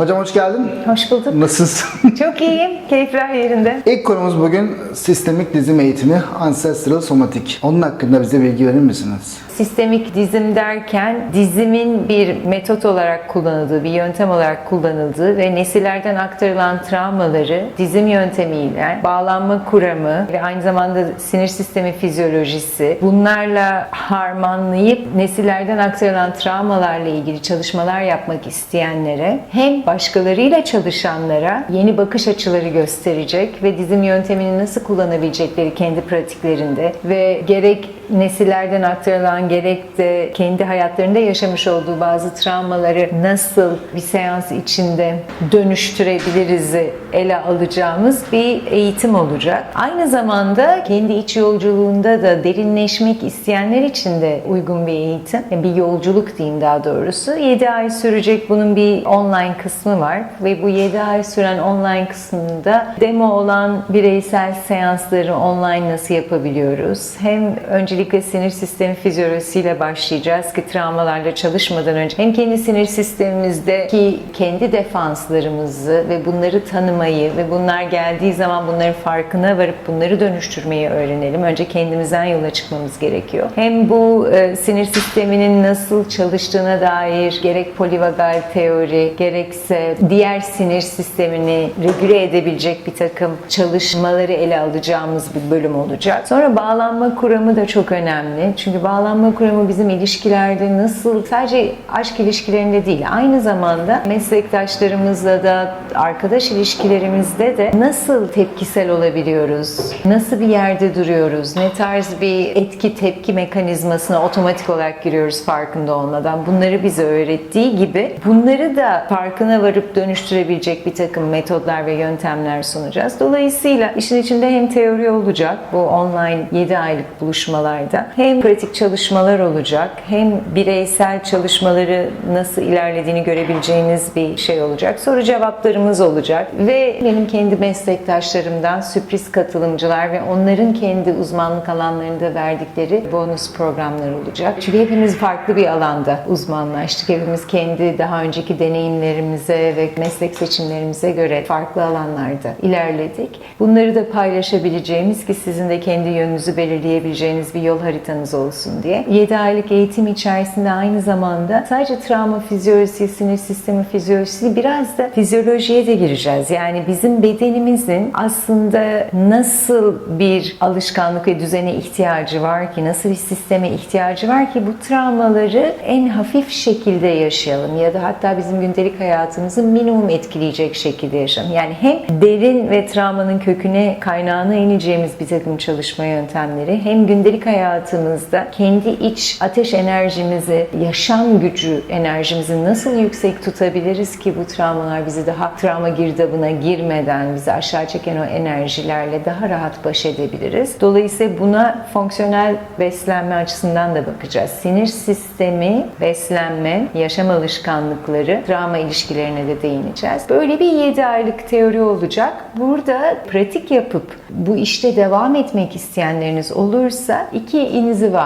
Hocam hoş geldin. Hoş bulduk. Nasılsın? Çok iyiyim. Keyifler yerinde. İlk konumuz bugün sistemik dizim eğitimi, ancestral somatik. Onun hakkında bize bilgi verir misiniz? Sistemik dizim derken dizimin bir metot olarak kullanıldığı, bir yöntem olarak kullanıldığı ve nesillerden aktarılan travmaları dizim yöntemiyle bağlanma kuramı ve aynı zamanda sinir sistemi fizyolojisi bunlarla harmanlayıp nesillerden aktarılan travmalarla ilgili çalışmalar yapmak isteyenlere hem başkalarıyla çalışanlara yeni bakış açıları gösterecek ve dizim yöntemini nasıl kullanabilecekleri kendi pratiklerinde ve gerek nesillerden aktarılan gerek de kendi hayatlarında yaşamış olduğu bazı travmaları nasıl bir seans içinde dönüştürebiliriz ele alacağımız bir eğitim olacak. Aynı zamanda kendi iç yolculuğunda da derinleşmek isteyenler için de uygun bir eğitim. Bir yolculuk diyeyim daha doğrusu. 7 ay sürecek bunun bir online kısmı var ve bu 7 ay süren online kısmında demo olan bireysel seansları online nasıl yapabiliyoruz? Hem öncelikle sinir sistemi fizyolojisiyle başlayacağız ki travmalarla çalışmadan önce hem kendi sinir sistemimizdeki kendi defanslarımızı ve bunları tanımayı ve bunlar geldiği zaman bunların farkına varıp bunları dönüştürmeyi öğrenelim. Önce kendimizden yola çıkmamız gerekiyor. Hem bu e, sinir sisteminin nasıl çalıştığına dair gerek polivagal teori gerekse diğer sinir sistemini regüle edebilecek bir takım çalışmaları ele alacağımız bir bölüm olacak. Sonra bağlanma kuramı da çok önemli. Çünkü bağlanma kuramı bizim ilişkilerde nasıl sadece aşk ilişkilerinde değil aynı zamanda meslektaşlarımızla da arkadaş ilişkilerimizde de nasıl tepkisel olabiliyoruz? Nasıl bir yerde duruyoruz? Ne tarz bir etki tepki mekanizmasına otomatik olarak giriyoruz farkında olmadan? Bunları bize öğrettiği gibi bunları da farkına varıp dönüştürebilecek bir takım metodlar ve yöntemler sunacağız. Dolayısıyla işin içinde hem teori olacak bu online 7 aylık buluşmalarda hem pratik çalışmalar olacak hem bireysel çalışmaları nasıl ilerlediğini görebileceğiniz bir şey olacak. Soru cevaplarımız olacak ve benim kendi meslektaşlarımdan sürpriz katılımcılar ve onların kendi uzmanlık alanlarında verdikleri bonus programlar olacak. Çünkü hepimiz farklı bir alanda uzmanlaştık. Hepimiz kendi daha önceki deneyimlerimize ve meslek seçimlerimize göre farklı alanlarda ilerledik. Bunları da paylaşabileceğimiz ki sizin de kendi yönünüzü belirleyebileceğiniz bir yol haritanız olsun diye. 7 aylık eğitim içerisinde aynı zamanda sadece travma fizyolojisi, sinir sistemi fizyolojisi biraz da fizyolojiye de gireceğiz. Yani bizim bedenimizin aslında nasıl bir alışkanlık ve düzene ihtiyacı var ki, nasıl bir sisteme ihtiyacı var ki bu travmaları en hafif şekilde yaşayalım ya da hatta bizim gündelik hayatımızı minimum etkileyecek şekilde yaşayalım. Yani hem derin ve travmanın köküne, kaynağına ineceğimiz bir takım çalışma yöntemleri hem gündelik hayatımızda kendi iç ateş enerjimizi, yaşam gücü enerjimizi nasıl yüksek tutabiliriz ki bu travmalar bizi daha travma girdabına girmeden bizi aşağı çeken o enerjilerle daha rahat baş edebiliriz. Dolayısıyla buna fonksiyonel beslenme açısından da bakacağız. Sinir sistemi, beslenme, yaşam alışkanlıkları, travma ilişkilerine de değineceğiz. Böyle bir 7 aylık teori olacak. Burada pratik yapıp bu işte devam etmek isteyenleriniz olursa iki inziva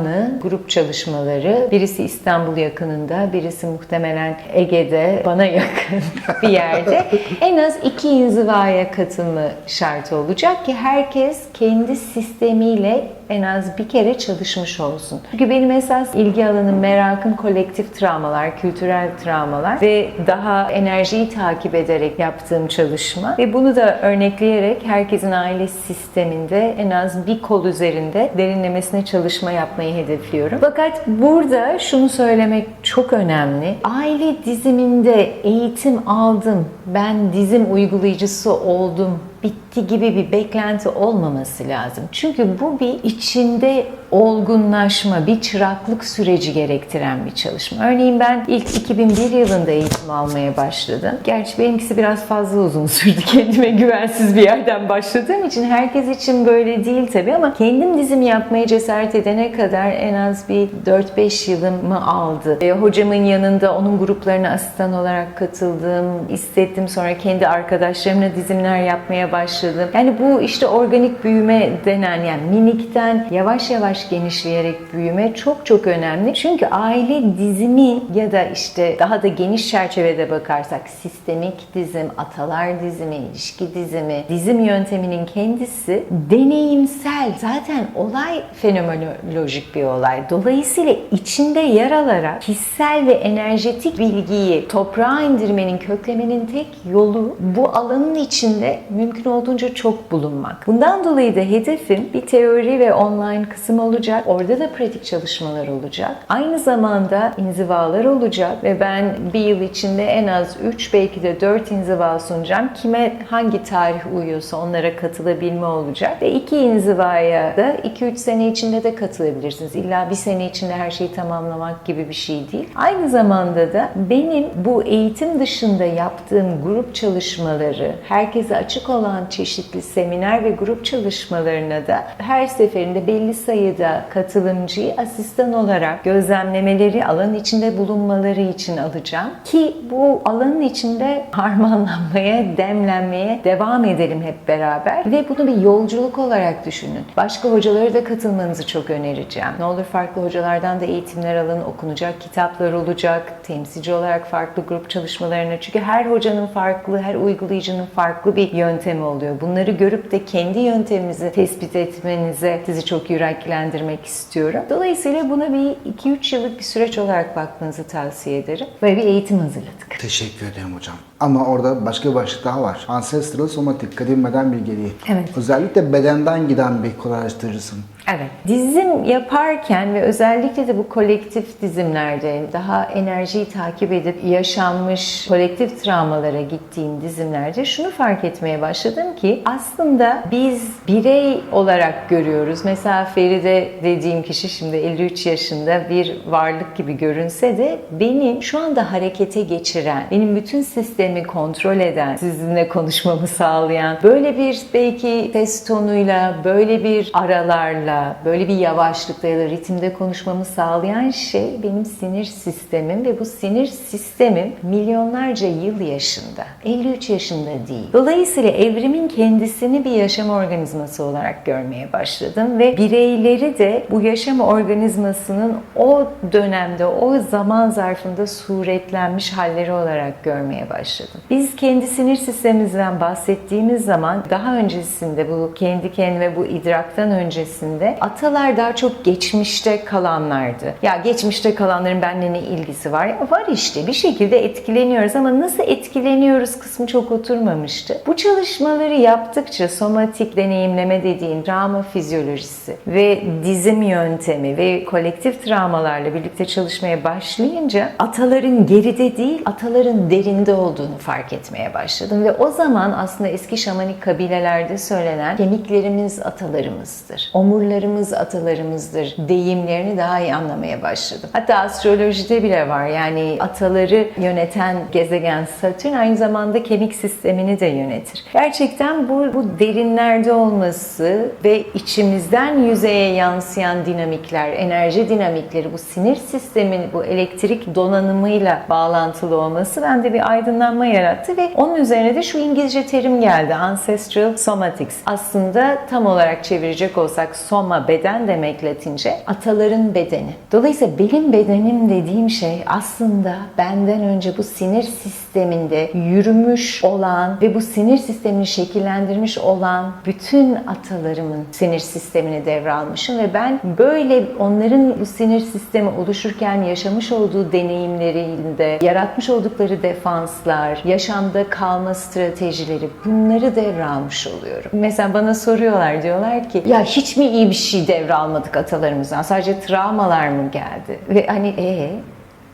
canlı grup çalışmaları. Birisi İstanbul yakınında, birisi muhtemelen Ege'de bana yakın bir yerde. En az iki inzivaya katılımı şart olacak ki herkes kendi sistemiyle en az bir kere çalışmış olsun. Çünkü benim esas ilgi alanım, merakım kolektif travmalar, kültürel travmalar ve daha enerjiyi takip ederek yaptığım çalışma ve bunu da örnekleyerek herkesin aile sisteminde en az bir kol üzerinde derinlemesine çalışma yapmayı hedefliyorum. Fakat burada şunu söylemek çok önemli. Aile diziminde eğitim aldım, ben dizim uygulayıcısı oldum bitti gibi bir beklenti olmaması lazım. Çünkü bu bir içinde olgunlaşma, bir çıraklık süreci gerektiren bir çalışma. Örneğin ben ilk 2001 yılında eğitim almaya başladım. Gerçi benimkisi biraz fazla uzun sürdü. Kendime güvensiz bir yerden başladığım için herkes için böyle değil tabii ama kendim dizimi yapmaya cesaret edene kadar en az bir 4-5 yılımı aldı. E, hocamın yanında onun gruplarına asistan olarak katıldım, hissettim. Sonra kendi arkadaşlarımla dizimler yapmaya başladım. Yani bu işte organik büyüme denen yani minikten yavaş yavaş genişleyerek büyüme çok çok önemli. Çünkü aile dizimi ya da işte daha da geniş çerçevede bakarsak sistemik dizim, atalar dizimi, ilişki dizimi, dizim yönteminin kendisi deneyimsel. Zaten olay fenomenolojik bir olay. Dolayısıyla içinde yer alarak hissel ve enerjetik bilgiyi toprağa indirmenin, köklemenin tek yolu bu alanın içinde mümkün olduğunca çok bulunmak. Bundan dolayı da hedefim bir teori ve online kısım olacak. Orada da pratik çalışmalar olacak. Aynı zamanda inzivalar olacak ve ben bir yıl içinde en az 3 belki de 4 inziva sunacağım. Kime hangi tarih uyuyorsa onlara katılabilme olacak. Ve iki inzivaya da 2-3 sene içinde de katılabilirsiniz. İlla bir sene içinde her şeyi tamamlamak gibi bir şey değil. Aynı zamanda da benim bu eğitim dışında yaptığım grup çalışmaları, herkese açık olan çeşitli seminer ve grup çalışmalarına da her seferinde belli sayıda katılımcıyı asistan olarak gözlemlemeleri, alan içinde bulunmaları için alacağım. Ki bu alanın içinde harmanlanmaya, demlenmeye devam edelim hep beraber. Ve bunu bir yolculuk olarak düşünün. Başka hocalara da katılmanızı çok önereceğim. Ne olur farklı hocalardan da eğitimler alın, okunacak kitaplar olacak, temsilci olarak farklı grup çalışmalarına. Çünkü her hocanın farklı, her uygulayıcının farklı bir yöntemi oluyor. Bunları görüp de kendi yönteminizi tespit etmenize sizi çok yüreklendirmek istiyorum. Dolayısıyla buna bir 2-3 yıllık bir süreç olarak bakmanızı tavsiye ederim. Böyle bir eğitim hazırladık. Teşekkür ederim hocam. Ama orada başka bir başlık daha var. Ancestral somatik, kadim beden bilgeliği. Evet. Özellikle bedenden giden bir kolaylaştırıcısın. Evet. Dizim yaparken ve özellikle de bu kolektif dizimlerde daha enerjiyi takip edip yaşanmış kolektif travmalara gittiğim dizimlerde şunu fark etmeye başladım ki aslında biz birey olarak görüyoruz. Mesela Feride dediğim kişi şimdi 53 yaşında bir varlık gibi görünse de benim şu anda harekete geçiren, benim bütün sistemi kontrol eden, sizinle konuşmamı sağlayan, böyle bir belki ses tonuyla, böyle bir aralarla, böyle bir yavaşlıkta ya da ritimde konuşmamı sağlayan şey benim sinir sistemim ve bu sinir sistemim milyonlarca yıl yaşında. 53 yaşında değil. Dolayısıyla evrimin kendisini bir yaşam organizması olarak görmeye başladım ve bireyleri de bu yaşam organizmasının o dönemde, o zaman zarfında suretlenmiş halleri olarak görmeye başladım. Biz kendi sinir sistemimizden bahsettiğimiz zaman daha öncesinde bu kendi kendime bu idraktan öncesinde atalar daha çok geçmişte kalanlardı. Ya geçmişte kalanların benimle ne ilgisi var? Ya var işte bir şekilde etkileniyoruz ama nasıl etkileniyoruz kısmı çok oturmamıştı. Bu çalışmaları yaptıkça somatik deneyimleme dediğin travma fizyolojisi ve dizim yöntemi ve kolektif travmalarla birlikte çalışmaya başlayınca ataların geride değil ataların derinde olduğunu fark etmeye başladım ve o zaman aslında eski şamanik kabilelerde söylenen kemiklerimiz atalarımızdır. Omurlarımız atalarımızdır deyimlerini daha iyi anlamaya başladım. Hatta astrolojide bile var. Yani ataları yöneten gezegen Satürn aynı zamanda kemik sistemini de yönetir. Gerçekten bu, bu derinlerde olması ve içimizden yüzeye yansıyan dinamikler, enerji dinamikleri, bu sinir sistemin bu elektrik donanımıyla bağlantılı olması bende bir aydınlanma yarattı ve onun üzerine de şu İngilizce terim geldi. Ancestral Somatics. Aslında tam olarak çevirecek olsak soma beden demek Latince. Ataların bedeni. Dolayısıyla benim bedenim dediğim şey aslında benden önce bu sinir sisteminde yürümüş olan ve bu sinir sistemini şekillendirmiş olan bütün atalarımın sinir sistemini devralmışım ve ben böyle onların bu sinir sistemi oluşurken yaşamış olduğu deneyimlerinde yaratmış oldukları defanslar, yaşamda kalma stratejileri bunları devralmış oluyorum. Mesela bana soruyorlar diyorlar ki ya hiç mi iyi bir şey devralmadık atalarımızdan? Sadece travmalar mı geldi? Ve hani ee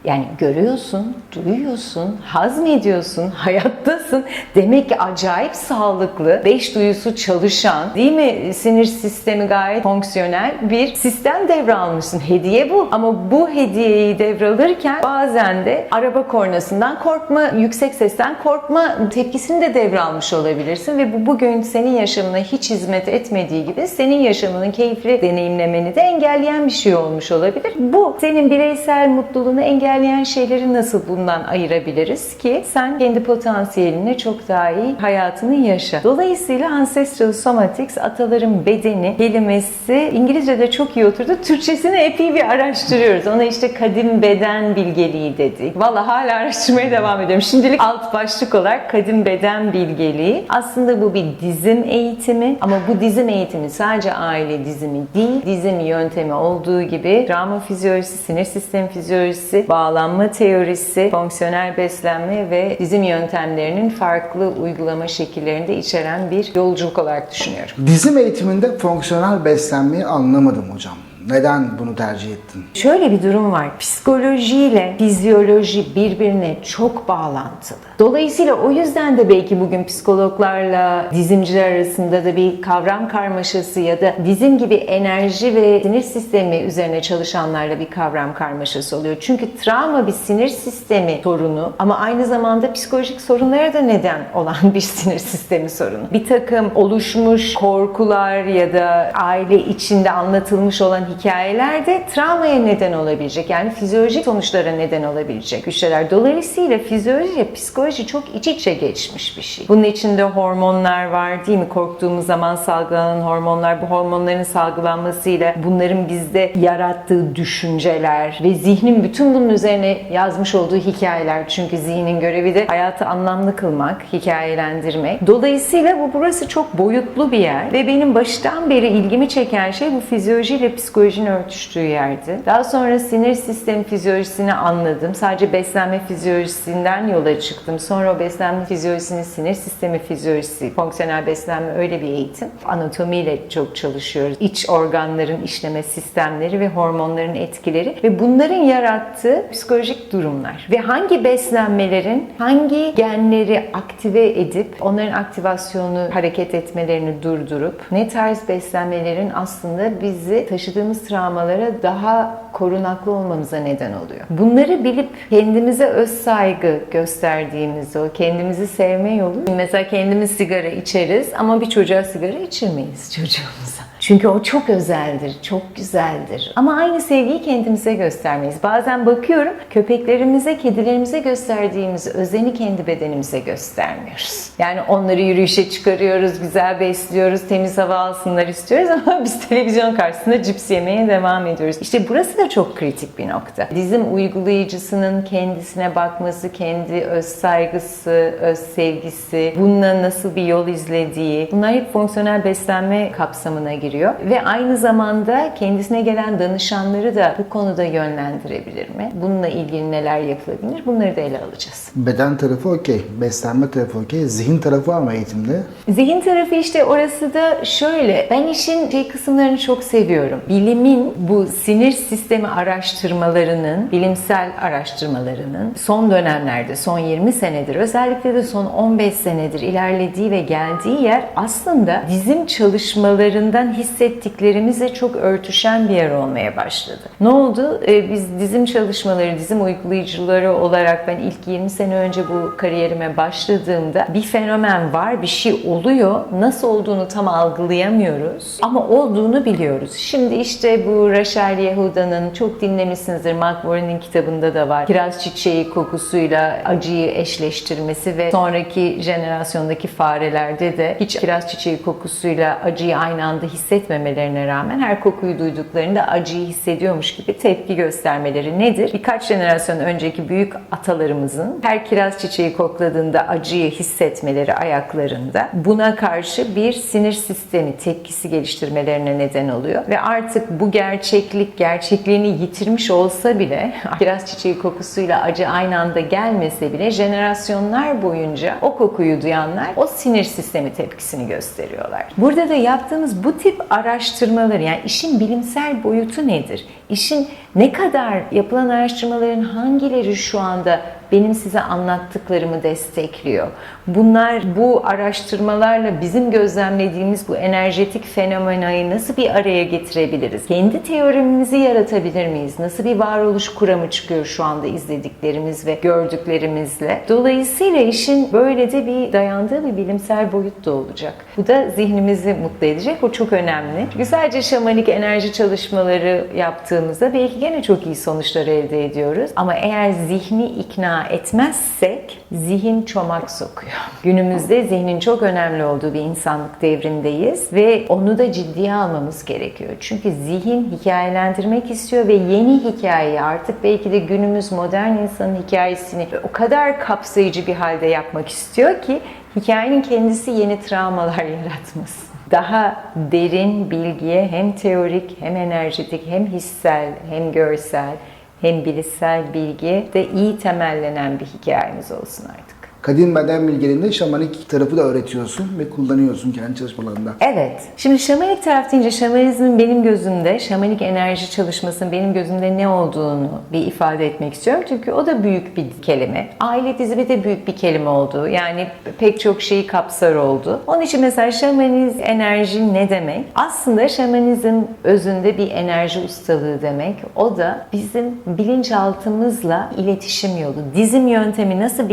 yani görüyorsun, duyuyorsun, hazmediyorsun, hayattasın. Demek ki acayip sağlıklı, beş duyusu çalışan, değil mi? Sinir sistemi gayet fonksiyonel bir sistem devralmışsın. Hediye bu. Ama bu hediyeyi devralırken bazen de araba kornasından korkma, yüksek sesten korkma tepkisini de devralmış olabilirsin ve bu bugün senin yaşamına hiç hizmet etmediği gibi senin yaşamının keyifli deneyimlemeni de engelleyen bir şey olmuş olabilir. Bu senin bireysel mutluluğunu engelleyen engelleyen şeyleri nasıl bundan ayırabiliriz ki sen kendi potansiyelinle çok daha iyi hayatını yaşa. Dolayısıyla Ancestral Somatics, ataların bedeni kelimesi İngilizce'de çok iyi oturdu. Türkçesini epey bir araştırıyoruz. Ona işte kadim beden bilgeliği dedik. Valla hala araştırmaya devam ediyorum. Şimdilik alt başlık olarak kadim beden bilgeliği. Aslında bu bir dizim eğitimi ama bu dizim eğitimi sadece aile dizimi değil, dizim yöntemi olduğu gibi travma fizyolojisi, sinir sistemi fizyolojisi, bağlanma teorisi, fonksiyonel beslenme ve dizim yöntemlerinin farklı uygulama şekillerini de içeren bir yolculuk olarak düşünüyorum. Dizim eğitiminde fonksiyonel beslenmeyi anlamadım hocam. Neden bunu tercih ettin? Şöyle bir durum var. Psikolojiyle fizyoloji birbirine çok bağlantılı. Dolayısıyla o yüzden de belki bugün psikologlarla dizimciler arasında da bir kavram karmaşası ya da dizim gibi enerji ve sinir sistemi üzerine çalışanlarla bir kavram karmaşası oluyor. Çünkü travma bir sinir sistemi sorunu ama aynı zamanda psikolojik sorunlara da neden olan bir sinir sistemi sorunu. Bir takım oluşmuş korkular ya da aile içinde anlatılmış olan hikayeler de travmaya neden olabilecek. Yani fizyolojik sonuçlara neden olabilecek güçler. Dolayısıyla fizyoloji ile psikoloji çok iç içe geçmiş bir şey. Bunun içinde hormonlar var değil mi? Korktuğumuz zaman salgılanan hormonlar, bu hormonların salgılanmasıyla bunların bizde yarattığı düşünceler ve zihnin bütün bunun üzerine yazmış olduğu hikayeler. Çünkü zihnin görevi de hayatı anlamlı kılmak, hikayelendirmek. Dolayısıyla bu burası çok boyutlu bir yer ve benim baştan beri ilgimi çeken şey bu fizyoloji ile psikolojinin örtüştüğü yerdi. Daha sonra sinir sistemi fizyolojisini anladım. Sadece beslenme fizyolojisinden yola çıktım. Sonra o beslenme fizyolojisini sinir sistemi fizyolojisi, fonksiyonel beslenme öyle bir eğitim. Anatomiyle çok çalışıyoruz. İç organların işleme sistemleri ve hormonların etkileri ve bunların yarattığı psikolojik durumlar. Ve hangi beslenmelerin hangi genleri aktive edip onların aktivasyonu hareket etmelerini durdurup ne tarz beslenmelerin aslında bizi taşıdığımız travmalara daha korunaklı olmamıza neden oluyor. Bunları bilip kendimize öz saygı gösterdiğimiz o kendimizi sevme yolu. Mesela kendimiz sigara içeriz ama bir çocuğa sigara içirmeyiz çocuğumuza. Çünkü o çok özeldir, çok güzeldir. Ama aynı sevgiyi kendimize göstermeyiz. Bazen bakıyorum köpeklerimize, kedilerimize gösterdiğimiz özeni kendi bedenimize göstermiyoruz. Yani onları yürüyüşe çıkarıyoruz, güzel besliyoruz, temiz hava alsınlar istiyoruz ama biz televizyon karşısında cips yemeye devam ediyoruz. İşte burası da çok kritik bir nokta. Dizim uygulayıcısının kendisine bakması, kendi öz saygısı, öz sevgisi, bununla nasıl bir yol izlediği, bunlar hep fonksiyonel beslenme kapsamına giriyor. Ve aynı zamanda kendisine gelen danışanları da bu konuda yönlendirebilir mi? Bununla ilgili neler yapılabilir? Bunları da ele alacağız. Beden tarafı okey, beslenme tarafı okey, zihin tarafı mı eğitimde? Zihin tarafı işte orası da şöyle. Ben işin şey kısımlarını çok seviyorum. Bilimin bu sinir sistemi araştırmalarının, bilimsel araştırmalarının son dönemlerde, son 20 senedir, özellikle de son 15 senedir ilerlediği ve geldiği yer aslında dizim çalışmalarından hissettiklerimizle çok örtüşen bir yer olmaya başladı. Ne oldu? Ee, biz dizim çalışmaları, dizim uygulayıcıları olarak ben ilk 20 sene önce bu kariyerime başladığımda bir fenomen var, bir şey oluyor. Nasıl olduğunu tam algılayamıyoruz ama olduğunu biliyoruz. Şimdi işte bu Rachel Yehuda'nın çok dinlemişsinizdir. Mark Warren'in kitabında da var. Kiraz çiçeği kokusuyla acıyı eşleştirmesi ve sonraki jenerasyondaki farelerde de hiç kiraz çiçeği kokusuyla acıyı aynı anda hissetmemelerine rağmen her kokuyu duyduklarında acıyı hissediyormuş gibi tepki göstermeleri nedir? Birkaç jenerasyon önceki büyük atalarımızın her kiraz çiçeği kokladığında acıyı hissetmeleri ayaklarında buna karşı bir sinir sistemi tepkisi geliştirmelerine neden oluyor ve artık bu gerçeklik gerçekliğini yitirmiş olsa bile kiraz çiçeği kokusuyla acı aynı anda gelmese bile jenerasyonlar boyunca o kokuyu duyanlar o sinir sistemi tepkisini gösteriyorlar. Burada da yaptığımız bu tip araştırmaları yani işin bilimsel boyutu nedir? İşin ne kadar yapılan araştırmaların hangileri şu anda benim size anlattıklarımı destekliyor. Bunlar bu araştırmalarla bizim gözlemlediğimiz bu enerjetik fenomenayı nasıl bir araya getirebiliriz? Kendi teorimizi yaratabilir miyiz? Nasıl bir varoluş kuramı çıkıyor şu anda izlediklerimiz ve gördüklerimizle? Dolayısıyla işin böyle de bir dayandığı bir bilimsel boyut da olacak. Bu da zihnimizi mutlu edecek. O çok önemli. Sadece şamanik enerji çalışmaları yaptığımızda belki gene çok iyi sonuçlar elde ediyoruz. Ama eğer zihni ikna etmezsek zihin çomak sokuyor. Günümüzde zihnin çok önemli olduğu bir insanlık devrindeyiz ve onu da ciddiye almamız gerekiyor. Çünkü zihin hikayelendirmek istiyor ve yeni hikayeyi artık belki de günümüz modern insanın hikayesini o kadar kapsayıcı bir halde yapmak istiyor ki hikayenin kendisi yeni travmalar yaratmasın daha derin bilgiye hem teorik hem enerjetik hem hissel hem görsel hem bilişsel bilgi de iyi temellenen bir hikayemiz olsun artık. Kadim beden bilgelerinde şamanik tarafı da öğretiyorsun ve kullanıyorsun kendi çalışmalarında. Evet. Şimdi şamanik taraf deyince şamanizmin benim gözümde, şamanik enerji çalışmasının benim gözümde ne olduğunu bir ifade etmek istiyorum. Çünkü o da büyük bir kelime. Aile dizimi de büyük bir kelime oldu. Yani pek çok şeyi kapsar oldu. Onun için mesela şamaniz enerji ne demek? Aslında şamanizm özünde bir enerji ustalığı demek. O da bizim bilinçaltımızla iletişim yolu. Dizim yöntemi nasıl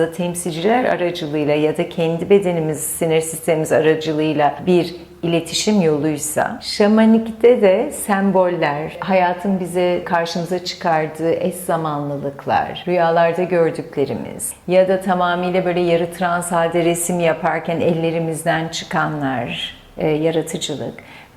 bilinçaltımızla temsilciler aracılığıyla ya da kendi bedenimiz, sinir sistemimiz aracılığıyla bir iletişim yoluysa, şamanikte de semboller, hayatın bize karşımıza çıkardığı eş zamanlılıklar, rüyalarda gördüklerimiz ya da tamamıyla böyle yarı trans halde resim yaparken ellerimizden çıkanlar, e, yaratıcılık.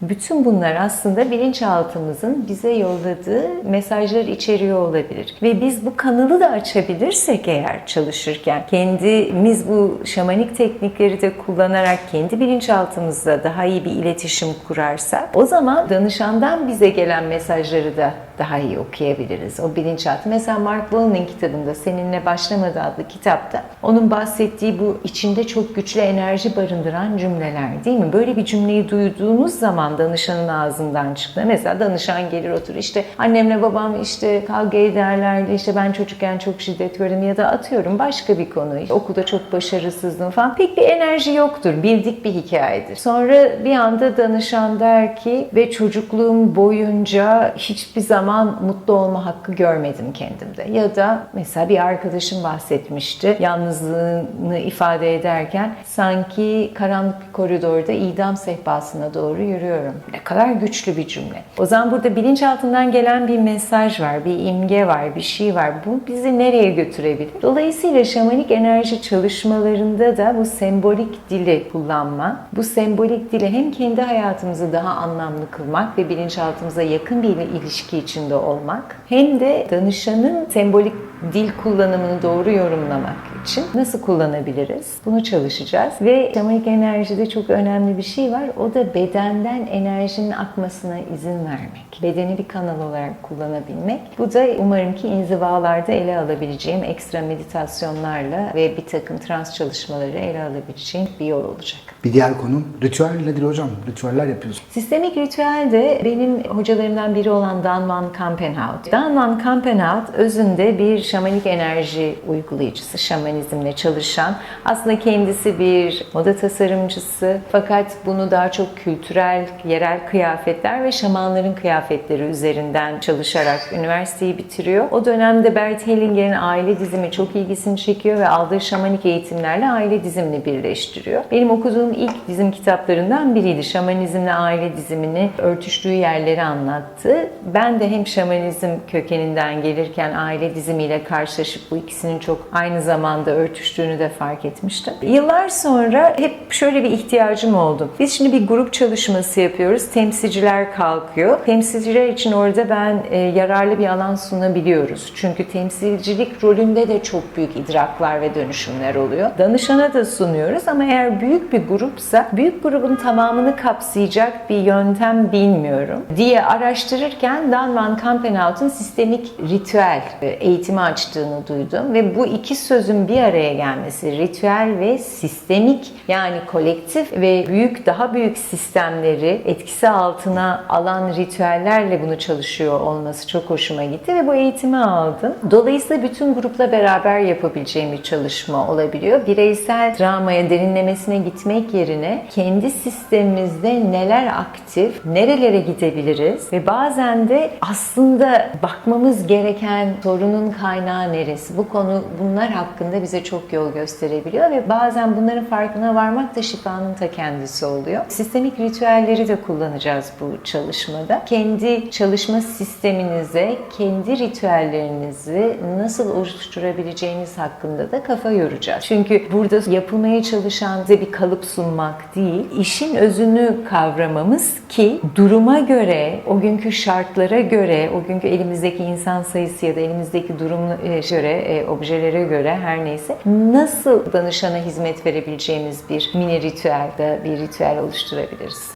Bütün bunlar aslında bilinçaltımızın bize yolladığı mesajlar içeriyor olabilir. Ve biz bu kanalı da açabilirsek eğer çalışırken kendimiz bu şamanik teknikleri de kullanarak kendi bilinçaltımızla daha iyi bir iletişim kurarsak o zaman danışandan bize gelen mesajları da daha iyi okuyabiliriz. O bilinçaltı. Mesela Mark Bolan'ın kitabında Seninle Başlamadı adlı kitapta onun bahsettiği bu içinde çok güçlü enerji barındıran cümleler değil mi? Böyle bir cümleyi duyduğunuz zaman danışanın ağzından çıktı. Mesela danışan gelir otur işte annemle babam işte kavga ederlerdi işte ben çocukken çok şiddet gördüm ya da atıyorum başka bir konu işte okulda çok başarısızdım falan pek bir enerji yoktur bildik bir hikayedir. Sonra bir anda danışan der ki ve çocukluğum boyunca hiçbir zaman mutlu olma hakkı görmedim kendimde ya da mesela bir arkadaşım bahsetmişti yalnızlığını ifade ederken sanki karanlık bir koridorda idam sehpasına doğru yürüyorum. Ne kadar güçlü bir cümle. O zaman burada bilinçaltından gelen bir mesaj var, bir imge var, bir şey var. Bu bizi nereye götürebilir? Dolayısıyla şamanik enerji çalışmalarında da bu sembolik dili kullanma, bu sembolik dili hem kendi hayatımızı daha anlamlı kılmak ve bilinçaltımıza yakın bir ilişki içinde olmak hem de danışanın sembolik dil kullanımını doğru yorumlamak için nasıl kullanabiliriz? Bunu çalışacağız. Ve şamanik enerjide çok önemli bir şey var. O da bedenden enerjinin akmasına izin vermek. Bedeni bir kanal olarak kullanabilmek. Bu da umarım ki inzivalarda ele alabileceğim ekstra meditasyonlarla ve bir takım trans çalışmaları ele alabileceğim bir yol olacak. Bir diğer konu ritüel nedir hocam? Ritüeller yapıyorsun. Sistemik ritüel de benim hocalarımdan biri olan Dan Van Kampenhout. Dan Van Kampenhout özünde bir şamanik enerji uygulayıcısı, şamanizmle çalışan. Aslında kendisi bir moda tasarımcısı fakat bunu daha çok kültürel, yerel kıyafetler ve şamanların kıyafetleri üzerinden çalışarak üniversiteyi bitiriyor. O dönemde Bert Hellinger'in aile dizimi çok ilgisini çekiyor ve aldığı şamanik eğitimlerle aile dizimini birleştiriyor. Benim okuduğum ilk dizim kitaplarından biriydi. Şamanizmle aile dizimini örtüştüğü yerleri anlattı. Ben de hem şamanizm kökeninden gelirken aile dizimiyle karşılaşıp bu ikisinin çok aynı zamanda örtüştüğünü de fark etmiştim. Yıllar sonra hep şöyle bir ihtiyacım oldu. Biz şimdi bir grup çalışması yapıyoruz. Temsilciler kalkıyor. Temsilciler için orada ben e, yararlı bir alan sunabiliyoruz. Çünkü temsilcilik rolünde de çok büyük idraklar ve dönüşümler oluyor. Danışana da sunuyoruz ama eğer büyük bir grupsa büyük grubun tamamını kapsayacak bir yöntem bilmiyorum diye araştırırken Dan Van Kampenhout'un sistemik ritüel e, eğitimi açtığını duydum ve bu iki sözün bir bir araya gelmesi, ritüel ve sistemik yani kolektif ve büyük daha büyük sistemleri etkisi altına alan ritüellerle bunu çalışıyor olması çok hoşuma gitti ve bu eğitimi aldım. Dolayısıyla bütün grupla beraber yapabileceğim bir çalışma olabiliyor. Bireysel travmaya derinlemesine gitmek yerine kendi sistemimizde neler aktif, nerelere gidebiliriz ve bazen de aslında bakmamız gereken sorunun kaynağı neresi? Bu konu bunlar hakkında bize çok yol gösterebiliyor ve bazen bunların farkına varmak da şifanın ta kendisi oluyor. Sistemik ritüelleri de kullanacağız bu çalışmada. Kendi çalışma sisteminize, kendi ritüellerinizi nasıl oluşturabileceğiniz hakkında da kafa yoracağız. Çünkü burada yapılmaya çalışan bize bir kalıp sunmak değil, işin özünü kavramamız ki duruma göre, o günkü şartlara göre, o günkü elimizdeki insan sayısı ya da elimizdeki duruma göre, e, objelere göre neyse nasıl danışana hizmet verebileceğimiz bir mini ritüelde bir ritüel oluşturabiliriz.